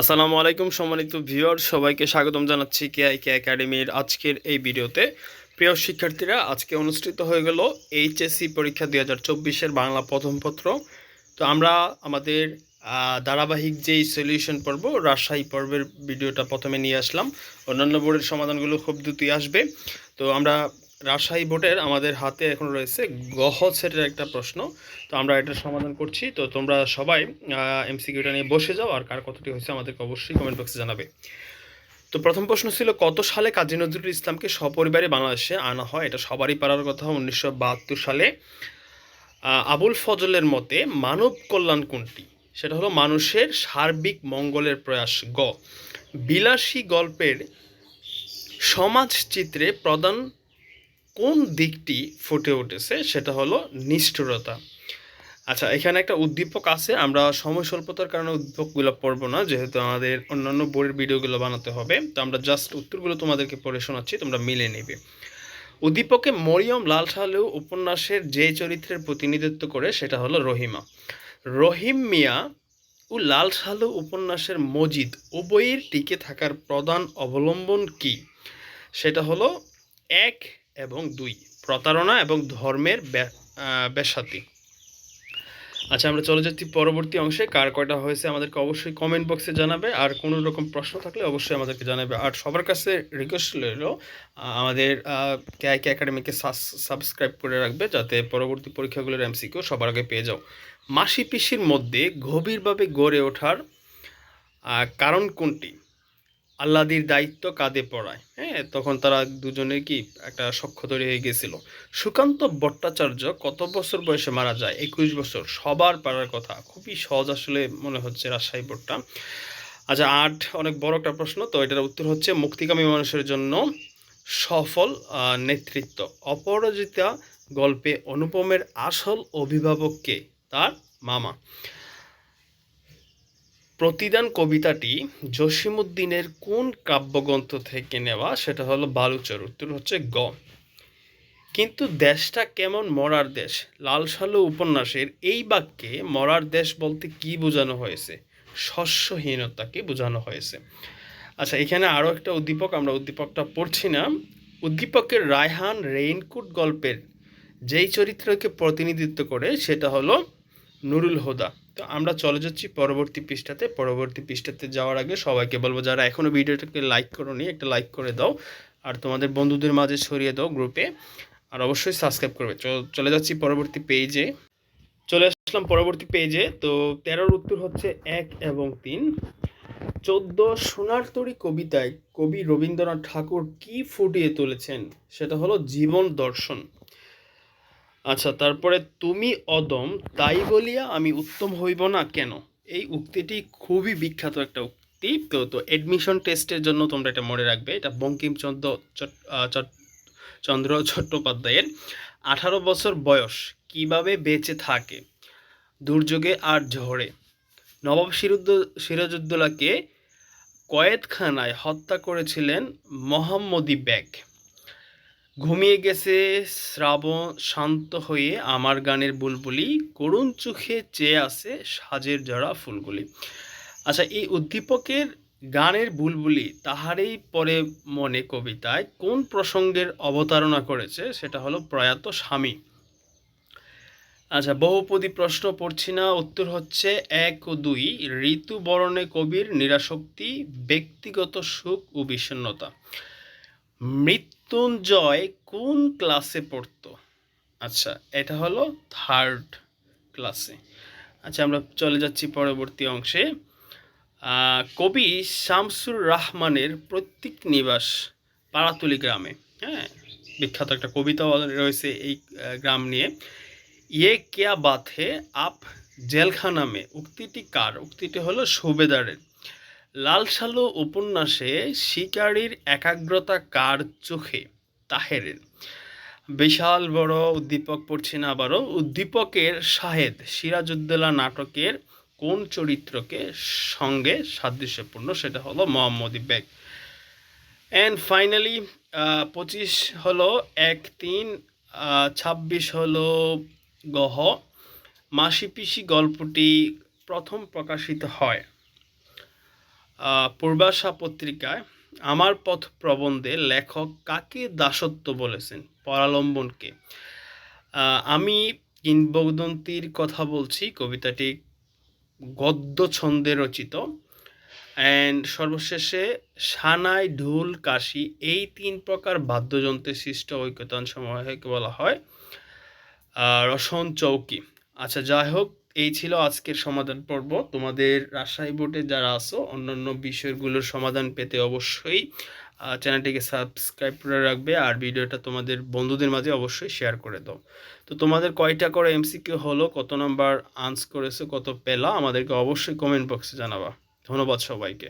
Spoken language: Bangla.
আসসালামু আলাইকুম সম্মানিত ভিউয়ার, সবাইকে স্বাগতম জানাচ্ছি কে আই কে একাডেমির আজকের এই ভিডিওতে। প্রিয় শিক্ষার্থীরা, আজকে অনুষ্ঠিত হয়ে গেল এইচএসসি পরীক্ষা দুই হাজার চব্বিশের বাংলা প্রথম পত্র। তো আমরা আমাদের ধারাবাহিক যেই সলিউশন পর্ব, রাজশাহী পর্বের ভিডিওটা প্রথমে নিয়ে আসলাম। অন্যান্য বোর্ডের সমাধানগুলো খুব দ্রুতই আসবে। তো আমরা রাজশাহী বোর্ডের আমাদের হাতে এখন রয়েছে গহ সেটের একটা প্রশ্ন। তো আমরা এটার সমাধান করছি। তো তোমরা সবাই এমসিকিউটা নিয়ে বসে যাও আর কার কতটি হয়েছে আমাদেরকে অবশ্যই কমেন্ট বক্সে জানাবে। তো প্রথম প্রশ্ন ছিল, কত সালে কাজী নজরুল ইসলামকে সপরিবারে বাংলাদেশে আনা হয়? এটা সবারই পারার কথা, উনিশশো বাহাত্তর সালে। আবুল ফজলের মতে, মানব কল্যাণ কোনটি? সেটা হলো মানুষের সার্বিক মঙ্গলের প্রয়াস গ। বিলাসী গল্পের সমাজ চিত্রে প্রধান কোন দিকটি ফুটে উঠেছে সেটা হলো নিষ্ঠুরতা। আচ্ছা এখানে একটা উদ্দীপক আছে, আমরা সময় স্বল্পতার কারণে উদ্দীপকগুলো পড়ব না, যেহেতু আমাদের অন্যান্য বইয়ের ভিডিওগুলো বানাতে হবে। তো আমরা জাস্ট উত্তরগুলো তোমাদেরকে পড়ে শোনাচ্ছি, তোমরা মিলে নেবে। উদ্দীপকে মরিয়ম লাল সালু উপন্যাসের যে চরিত্রের প্রতিনিধিত্ব করে সেটা হলো রহিমা। রহিম মিয়া ও লাল সালু উপন্যাসের মজিদ উভয়ের টিকে থাকার প্রধান অবলম্বন কি? সেটা হলো, এক এবং দুই, প্রতারণা এবং ধর্মের ব্যাসাতি আচ্ছা আমরা চলে যাচ্ছি পরবর্তী অংশে। কার কয়টা হয়েছে আমাদেরকে অবশ্যই কমেন্ট বক্সে জানাবে। আর কোনো রকম প্রশ্ন থাকলে অবশ্যই আমাদেরকে জানাবে। আর সবার কাছে রিকোয়েস্ট রইল আমাদের কে কে একাডেমিকে সাবস্ক্রাইব করে রাখবে যাতে পরবর্তী পরীক্ষাগুলোর এমসিকিউ সবার আগে পেয়ে যাও। মাসি পিসির মধ্যে গভীরভাবে গড়ে ওঠার কারণ কোনটি? আল্লাদির দায়িত্ব কাঁধে পড়ায়। হ্যাঁ তখন তারা দুজনে কি একটা সখ্য তৈরি হয়ে গেছিল। সুকান্ত ভট্টাচার্য কত বছর বয়সে মারা যায়? একুশ বছর। সবার পারার কথা। খুবই সহজ আসলে মনে হচ্ছে রাজশাহী বোর্ডটা। আচ্ছা আট, অনেক বড় একটা প্রশ্ন। তো এটার উত্তর হচ্ছে, মুক্তিকামী মানুষের জন্য সফল নেতৃত্ব। অপরাজিতা গল্পে অনুপমের আসল অভিভাবককে তার মামা। প্রতিদান কবিতাটি জসিমুদ্দিনের কোন কাব্যগ্রন্থ থেকে নেওয়া? সেটা হলো বালুচর। উত্তর হচ্ছে গ। কিন্তু দেশটা কেমন মরার দেশ? লাল সালু উপন্যাসের এই বাক্যে মরার দেশ বলতে কি বোঝানো হয়েছে? শস্যহীনতাকে বোঝানো হয়েছে। আচ্ছা এখানে আরও একটা উদ্দীপক, আমরা উদ্দীপকটা পড়ছি না। উদ্দীপকের রায়হান রেইনকুট গল্পের যেই চরিত্রকে প্রতিনিধিত্ব করে, সেটা হলো নুরুল হোদা। তো আমরা চলে যাচ্ছি পরবর্তী পৃষ্ঠাতে। পরবর্তী পৃষ্ঠাতে যাওয়ার আগে সবাইকে বলব, যারা এখনও ভিডিওটাকে লাইক করোনি, একটা লাইক করে দাও। আর তোমাদের বন্ধুদের মাঝে ছড়িয়ে দাও গ্রুপে আর অবশ্যই সাবস্ক্রাইব করবে। চলে যাচ্ছি পরবর্তী পেজে চলে আসলাম পরবর্তী পেজে তো তেরোর উত্তর হচ্ছে এক এবং তিন। চোদ্দ সোনার তরী কবিতায় কবি রবীন্দ্রনাথ ঠাকুর কি ফুটিয়ে তুলেছেন? সেটা হলো জীবন দর্শন। আচ্ছা তারপরে তুমি অদম, তাই বলিয়া আমি উত্তম হইব না কেন? এই উক্তিটি খুবই বিখ্যাত একটা উক্তি। তো তো অ্যাডমিশন টেস্টের জন্য তোমরা এটা মনে রাখবে। এটা বঙ্কিমচন্দ্র চন্দ্র চট্টোপাধ্যায়ের। আঠারো বছর বয়স, কীভাবে বেঁচে থাকে? দুর্যোগে আর ঝড়ে। নবাব সিরুদ্দ, সিরাজউদ্দৌলাকে কয়েদখানায় হত্যা করেছিলেন মোহাম্মদী বেগ ঘুমিয়ে গেছে শ্রাবণ শান্ত হয়ে আমার গানের বুলবুলি, করুণ চোখে চেয়ে আছে সাজের জড়া ফুলগুলি। আচ্ছা এই উদ্দীপকের গানের বুলবুলি তাহারই পরে মনে কবিতায় কোন প্রসঙ্গের অবতারণা করেছে? সেটা হলো প্রয়াত স্বামী। আচ্ছা বহুপদী প্রশ্ন পড়ছি না, উত্তর হচ্ছে এক ও দুই। ঋতু বরণে কবির নিরাসক্তি, ব্যক্তিগত সুখ ও বিষণ্ণতা। মৃত্যুঞ্জয় কোন ক্লাসে পড়তো? আচ্ছা এটা হলো থার্ড ক্লাসে আচ্ছা আমরা চলে যাচ্ছি পরবর্তী অংশে। কবি শামসুর রহমানের প্রত্যেক নিবাস পাড়াতুলি গ্রামে। হ্যাঁ বিখ্যাত একটা কবিতা রয়েছে এই গ্রাম নিয়ে। ইয়ে কেয়া বাথে আপ জেলখানা মে, উক্তিটি কার? উক্তিটি হলো সুবেদারের। লাল সালু উপন্যাসে শিকারীর একাগ্রতা কার চোখে? তাহেরের বিশাল বড় উদ্দীপক পড়ছি না আবারও। উদ্দীপকের শাহেদ সিরাজউদ্দৌলা নাটকের কোন চরিত্রকে সঙ্গে সাদৃশ্যপূর্ণ সেটা হলো মোহাম্মদী বেগ অ্যান্ড ফাইনালি পঁচিশ হলো এক তিন ছাব্বিশ হলো গহ। মাসি পিসি গল্পটি প্রথম প্রকাশিত হয়। পূর্বাশা পত্রিকায় আমার পথ প্রবন্ধে লেখক কাকে দাসত্ব বলেছেন? পরালম্বনকে। আমি কিংবদন্তির কথা বলছি, কবিতাটি গদ্য ছন্দে রচিত। অ্যান্ড সর্বশেষে, সানাই ঢোল কাশি, এই তিন প্রকার বাদ্যযন্ত্রে সৃষ্ট ঐক্যতান সমূহকে বলা হয় রসন চৌকি। আচ্ছা যাই হোক এই ছিল আজকের সমাধান পর্ব। তোমাদের রাজশাহী বোর্ডে যারা আছো, অন্যান্য বিষয়গুলোর সমাধান পেতে অবশ্যই চ্যানেলটিকে সাবস্ক্রাইব করে রাখবে আর ভিডিওটা তোমাদের বন্ধুদের মাঝে অবশ্যই শেয়ার করে দাও। তো তোমাদের কয়টা করে এমসিকিউ হলো, কত নাম্বার আনস করেছ, কত পেলা, আমাদেরকে অবশ্যই কমেন্ট বক্সে জানাবা। ধন্যবাদ সবাইকে।